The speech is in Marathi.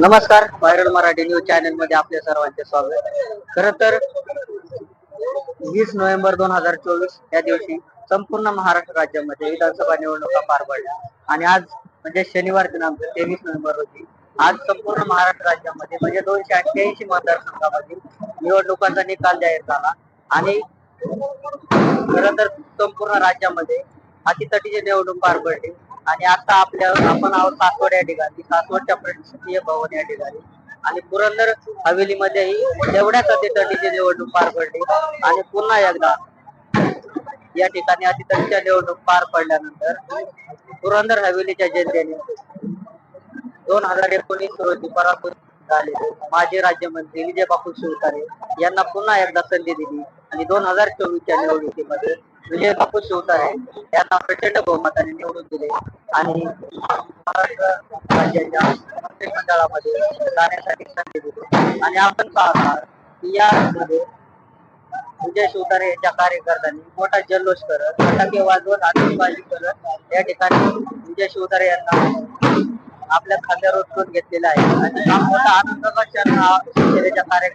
नमस्कार व्हायरल मराठी न्यूज चॅनलमध्ये आपल्या सर्वांचे स्वागत. खर तर वीस नोव्हेंबर दोन हजार चोवीस या दिवशी संपूर्ण महाराष्ट्र राज्यामध्ये विधानसभा निवडणुका पार पडल्या. आणि आज म्हणजे शनिवार दिनांक तेवीस नोव्हेंबर रोजी आज संपूर्ण महाराष्ट्र राज्यामध्ये म्हणजे दोनशे अठ्ठ्याऐंशी मतदारसंघामधील निवडणुकांचा निकाल जाहीर झाला. आणि खर तर संपूर्ण राज्यामध्ये अटीतटीची निवडणूक पार पडली. आणि आता आपल्या आपण आहोत सासवड या ठिकाणी. सासवडच्या प्रशासकीय भवन या ठिकाणी. आणि पुरंदर हवेलीमध्येही तेवढ्याच अटीतटीची निवडणूक पार पडली. आणि पुन्हा एकदा या ठिकाणी अटीतटीच्या निवडणूक पार पडल्यानंतर पुरंदर हवेलीच्या जनतेने दोन हजार एकोणीस रोजी पराभूत झालेले माजी राज्यमंत्री विजय बापू शिवतारे यांना पुन्हा एकदा संधी दिली. आणि दोन हजार चोवीसच्या निवडणुकीमध्ये विजय बापू शिवतारे यांना प्रचंड बहुमताने निवडून दिले. आणि महाराष्ट्र राज्याच्या मंत्रिमंडळामध्ये जाण्यासाठी संधी दिली. आणि आपण पाहता की यामध्ये विजय शिवतारे यांच्या कार्यकर्त्यांनी मोठा जल्लोष करत फटाके वाजवत आतिषबाजी करत या ठिकाणी विजय शिवतारे यांना आपल्या खांद्यावर उचलून घेतलेला आहे. आणि हा मोठा आनंदाचा क्षण हा शिवसेनेच्या कार्य